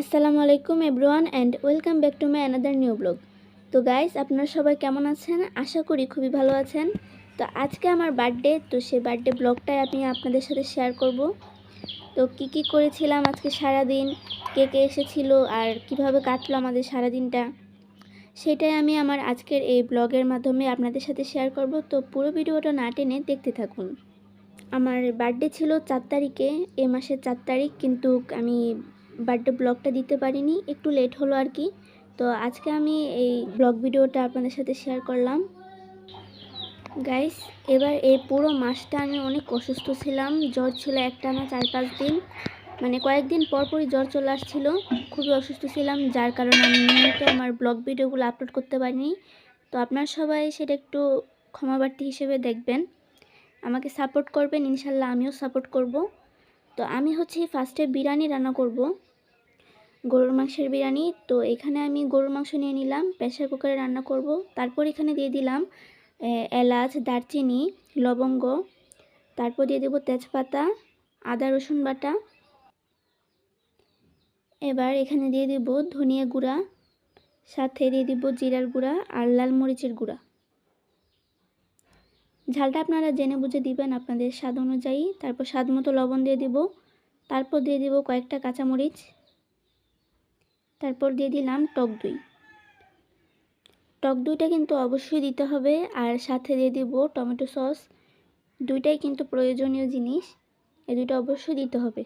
আসসালামু আলাইকুম everyone and welcome back to my another new blog তো গাইস আপনারা সবাই কেমন আছেন? আশা করি খুবই ভালো আছেন। তো আজকে আমার বার্থডে তো সেই বার্থডে ব্লগটাই আমি আপনাদের সাথে শেয়ার করব। তো কি কি করেছিলাম আজকে সারা দিন কে কে এসেছিল? আর কীভাবে কাটলো আমাদের সারা দিনটা সেটাই আমি আমার আজকের এই ব্লগের মাধ্যমে আপনাদের সাথে শেয়ার করব। তো পুরো ভিডিওটা না টেনে দেখতে থাকুন। আমার বার্থডে ছিল চার তারিখে, এ মাসের চার তারিখ, কিন্তু আমি বার্থডে ব্লগটা দিতে পারিনি, একটু লেট হলো আর কি। তো আজকে আমি এই ব্লগ ভিডিওটা আপনাদের সাথে শেয়ার করলাম। গাইস এবার এই পুরো মাসটা আমি অনেক অসুস্থ ছিলাম, জ্বর ছিল একটা না চার পাঁচ দিন। মানে কয়েকদিন পর পরই জ্বর চলে আসছিল, খুবই অসুস্থ ছিলাম, যার কারণে আমি নিয়মিত আমার ব্লগ ভিডিওগুলো আপলোড করতে পারিনি। তো আপনার সবাই সেটা একটু ক্ষমাবার্তি হিসেবে দেখবেন। আমাকে সাপোর্ট করবেন, ইনশাল্লাহ আমিও সাপোর্ট করব। তো আমি হচ্ছে ফার্স্টে বিরিয়ানি রান্না করব। গরুর মাংসের বিরিয়ানি। তো এখানে আমি গরুর মাংস নিয়ে নিলাম প্রেশার কুকারে রান্না করব। তারপর এখানে দিয়ে দিলাম এলাচ, দারচিনি, লবঙ্গ। তারপর দিয়ে দেবো তেজপাতা, আদা, রসুন বাটা। এবার এখানে দিয়ে দেব ধনিয়া গুঁড়া, সাথে দিয়ে দিব জিরার গুঁড়া আর লাল মরিচের গুঁড়া। ঝালটা আপনারা জেনে বুঝে দিবেন আপনাদের স্বাদ অনুযায়ী। তারপর স্বাদ মতো লবণ দিয়ে দিব। তারপর দিয়ে দিব কয়েকটা কাঁচামরিচ। তারপর দিয়ে দিলাম টক দই। টক দইটা কিন্তু অবশ্যই দিতে হবে আর সাথে দিয়ে দিব টমেটো সস। দুইটাই কিন্তু প্রয়োজনীয় জিনিস এই দুইটা অবশ্যই দিতে হবে।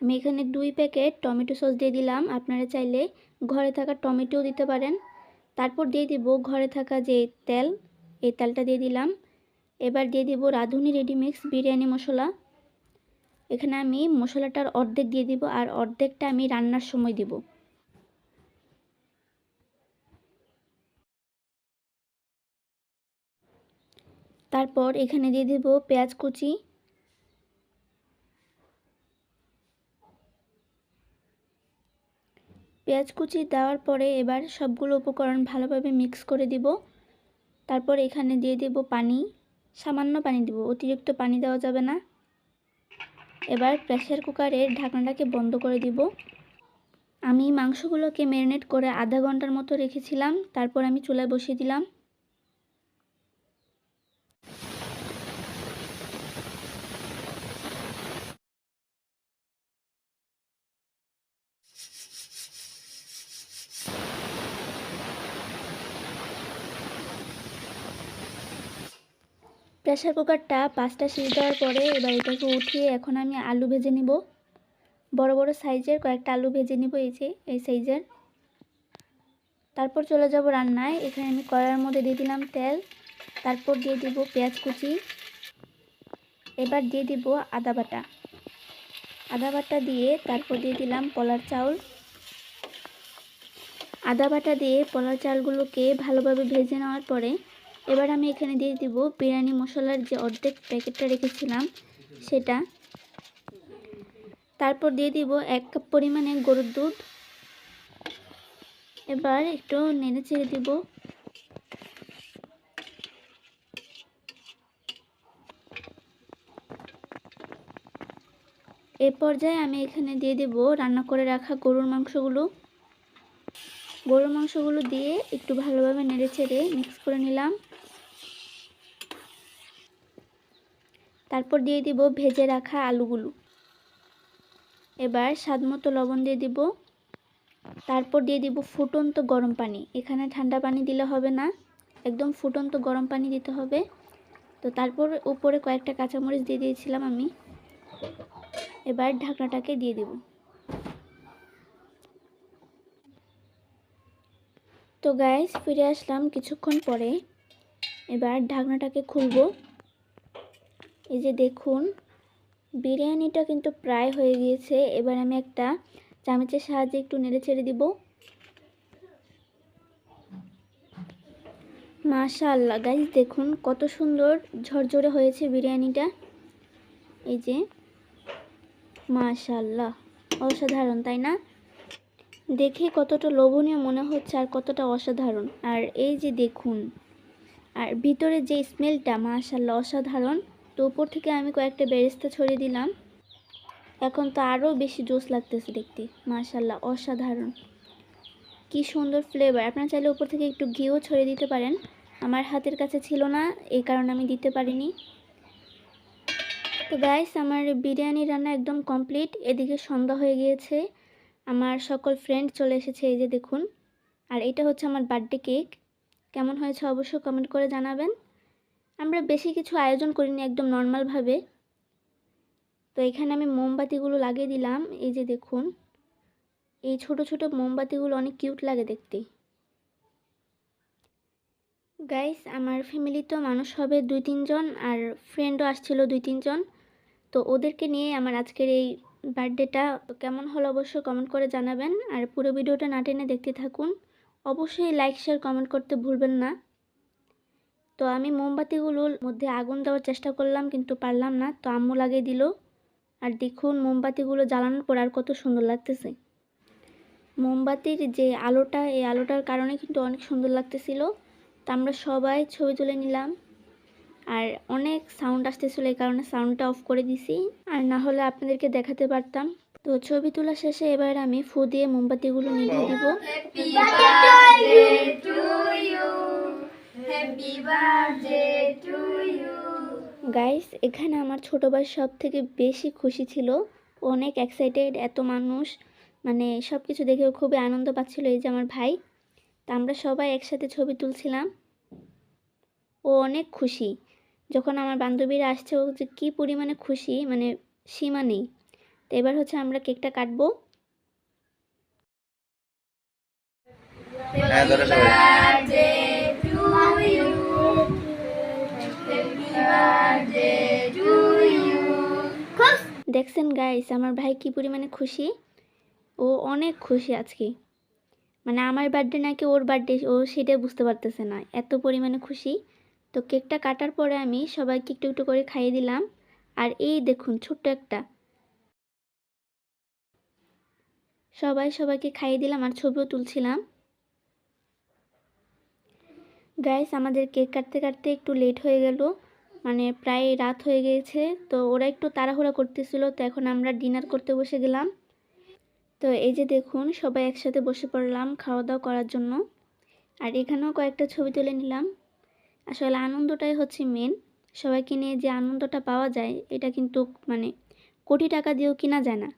আমি এখানে দুই প্যাকেট টমেটো সস দিয়ে দিলাম। আপনারা চাইলে ঘরে থাকা টমেটোও দিতে পারেন। তারপর দিয়ে দিব ঘরে থাকা যে তেল, এই তেলটা দিয়ে দিলাম। এবার দিয়ে দিব রাঁধুনি রেডিমিক্স বিরিয়ানি মশলা। এখানে আমি মশলাটার অর্ধেক দিয়ে দিব আর অর্ধেকটা আমি রান্নার সময় দিব। তারপর এখানে দিয়ে দেব পেঁয়াজ কুচি। পেঁয়াজ কুচি দেওয়ার পরে এবার সবগুলো উপকরণ ভালোভাবে মিক্স করে দিব। তারপর এখানে দিয়ে দেব পানি। সামান্য পানি দিব, অতিরিক্ত পানি দেওয়া যাবে না। এবার প্রেসার কুকারের ঢাকনাটাকে বন্ধ করে দিব। আমি মাংসগুলোকে ম্যারিনেট করে আধা ঘণ্টার মতো রেখেছিলাম, তারপর আমি চুলায় বসিয়ে দিলাম। প্রেসার কুকারটা পাঁচটা সিজ দেওয়ার পরে এবার এটাকে উঠিয়ে এখন আমি আলু ভেজে নিব। বড় বড় সাইজের কয়েকটা আলু ভেজে নিব এই যে, এই সাইজের। তারপর চলে যাব রান্নায়। এখানে আমি কড়াইয়ের মধ্যে দিয়ে দিলাম তেল, তারপর দিয়ে দিব পেঁয়াজ কুচি। এবার দিয়ে দিব আদা বাটা। আদা বাটা দিয়ে তারপর দিয়ে দিলাম পলার চাউল। আদা বাটা দিয়ে পলার চালগুলোকে ভালোভাবে ভেজে নেওয়ার পরে এবার আমি এখানে দিয়ে দিব বিরিয়ানি মশলার যে অর্ধেক প্যাকেটটা রেখেছিলাম, সেটা। তারপর দিয়ে দিব এক কাপ পরিমাণে গরুর দুধ। এবার একটু নেড়ে ছেড়ে দিব। এ পর্যায়ে আমি এখানে দিয়ে দেব রান্না করে রাখা গরুর মাংসগুলো। গরুর মাংসগুলো দিয়ে একটু ভালোভাবে নেড়ে ছেড়ে মিক্স করে নিলাম। তারপর দিয়ে দিব ভেজে রাখা আলুগুলো। এবার স্বাদ মতো লবণ দিয়ে দিব। তারপর দিয়ে দিব ফুটন্ত গরম পানি। এখানে ঠান্ডা পানি দিলে হবে না। একদম ফুটন্ত গরম পানি দিতে হবে। তো তারপর উপরে কয়েকটা কাঁচামরিচ দিয়ে দিয়েছিলাম আমি। এবার ঢাকনাটাকে দিয়ে দিব। তো গ্যাস ফিরে আসলাম কিছুক্ষণ পরে। এবার ঢাকনাটাকে খুলবো। এই যে দেখুন, বিরিয়ানিটা কিন্তু প্রায় হয়ে গিয়েছে। এবার আমি একটা চামচের সাহায্যে একটু নেড়ে ছেড়ে দিব। মাশাআল্লাহ গাইস দেখুন কত সুন্দর ঝরঝরে হয়েছে বিরিয়ানিটা। এই যে, মাশাআল্লাহ, অসাধারণ, তাই না? দেখে কতটা লোভনীয় মনে হচ্ছে আর কতটা অসাধারণ। আর এই যে দেখুন, আর ভিতরে যে স্মেলটা মাশাআল্লাহ, অসাধারণ। তো উপর থেকে আমি কয়েকটা বেরেস্তা ছড়িয়ে দিলাম। এখন তো আরও বেশি জোস লাগতেছে দেখতে। মাশাল্লাহ অসাধারণ। কি সুন্দর ফ্লেভার আপনারা চাইলে উপর থেকে একটু ঘিও ছড়িয়ে দিতে পারেন। আমার হাতের কাছে ছিল না, এই কারণে আমি দিতে পারিনি। তো গাইস আমার বিরিয়ানি রান্না একদম কমপ্লিট এদিকে সন্ধ্যা হয়ে গিয়েছে। আমার সকল ফ্রেন্ড চলে এসেছে, এই যে দেখুন। আর এটা হচ্ছে আমার বার্থডে কেক কেমন হয়েছে অবশ্যই কমেন্ট করে জানাবেন। আমরা বেশি কিছু আয়োজন করিনি একদম নর্মালভাবে তো এখানে আমি মোমবাতিগুলো লাগিয়ে দিলাম, এই যে দেখুন। এই ছোট ছোট মোমবাতিগুলো অনেক কিউট লাগে দেখতে। গাইস আমার ফ্যামিলি তো মানুষ হবে দুই তিনজন আর ফ্রেন্ডও আসছিল দুই তিনজন। তো ওদেরকে নিয়ে আমার আজকের এই বার্থডেটা কেমন হলো অবশ্যই কমেন্ট করে জানাবেন। আর পুরো ভিডিওটা না টেনে দেখতে থাকুন। অবশ্যই লাইক শেয়ার কমেন্ট করতে ভুলবেন না। তো আমি মোমবাতিগুলোর মধ্যে আগুন দেওয়ার চেষ্টা করলাম, কিন্তু পারলাম না। তো আম্মু লাগিয়ে দিল। আর দেখুন, মোমবাতিগুলো জ্বালানোর পর আর কত সুন্দর লাগতেছে। মোমবাতির যে আলোটা, এই আলোটার কারণে কিন্তু অনেক সুন্দর লাগতেছিল। তো আমরা সবাই ছবি তুলে নিলাম। আর অনেক সাউন্ড আসতেছিল, এই কারণে সাউন্ডটা অফ করে দিছি। আর না হলে আপনাদেরকে দেখাতে পারতাম। তো ছবি তোলা শেষে এবার আমি ফু দিয়ে মোমবাতিগুলো নিভিয়ে দিব। গাইস এখানে আমার ছোট ভাই সব থেকে বেশি খুশি ছিল। ও অনেক এক্সাইটেড এত মানুষ। মানে সব কিছু দেখে খুবই আনন্দ পাচ্ছিল এই যে আমার ভাই। তা আমরা সবাই একসাথে ছবি তুলছিলাম। ও অনেক খুশি। যখন আমার বান্ধবীরা আসছে ও যে কী পরিমাণে খুশি মানে সীমা নেই। তো এবার হচ্ছে আমরা কেকটা কাটবো। হ্যাঁ দেখছেন গাইস আমার ভাই কী পরিমাণে খুশি? ও অনেক খুশি আজকে। মানে আমার বার্থডে নাকি ওর বার্থডে ও সেটাই বুঝতে পারতেছে না, এত পরিমাণে খুশি। তো কেকটা কাটার পরে আমি সবাইকে একটু একটু করে খাইয়ে দিলাম। আর এই দেখুন, ছোট্ট একটা। সবাই সবাইকে খাইয়ে দিলাম আর ছবিও তুলছিলাম। গাইস আমাদের কেক কাটতে কাটতে একটু লেট হয়ে গেল। মানে প্রায় রাত হয়ে গিয়েছে তো ওরা একটু তাড়াহুড়া করতেছিল, তো এখন আমরা ডিনার করতে বসে গেলাম। তো এই যে দেখুন, সবাই একসাথে বসে পড়লাম খাওয়া দাওয়া করার জন্য। আর এখানেও কয়েকটা ছবি তুলে নিলাম। আসলে আনন্দটাই হচ্ছে মেন সবাইকে নিয়ে যে আনন্দটা পাওয়া যায়, এটা কিন্তু মানে কোটি টাকা দিয়েও কিনা যায় না।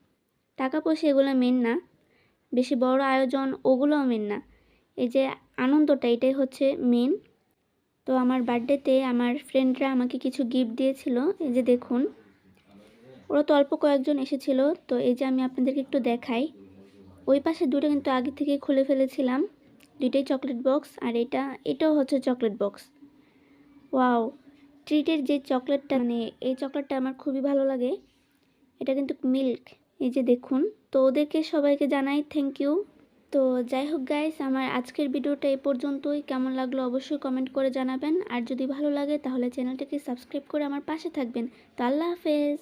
টাকা পয়সা এগুলো মেন না। বেশি বড় আয়োজন ওগুলোও মেন না। এই যে আনন্দটা, এটাই হচ্ছে মেন তো আমার বার্থডেতে আমার ফ্রেন্ডরা আমাকে কিছু গিফট দিয়েছিল, এই যে দেখুন। ওরা তো অল্প কয়েকজন এসেছিল, তো এই যে আমি আপনাদেরকে একটু দেখাই। ওই পাশে দুটো কিন্তু আগে থেকে খুলে ফেলেছিলাম। দুইটাই চকলেট বক্স আর এটা, এটাও হচ্ছে চকলেট বক্স ওয়াও ট্রিটের যে চকলেটটা মানে এই চকলেটটা আমার খুবই ভালো লাগে। এটা কিন্তু মিল্ক এই যে দেখুন। তো ওদেরকে সবাইকে জানাই থ্যাংক ইউ তো যাই হোক গাইস আমার আজকের ভিডিওটা এ পর্যন্তই। কেমন লাগল অবশ্যই কমেন্ট করে জানাবেন। আর যদি ভালো লাগে তাহলে চ্যানেলটাকে সাবস্ক্রাইব করে আমার পাশে থাকবেন। তো আল্লাহ হাফেজ।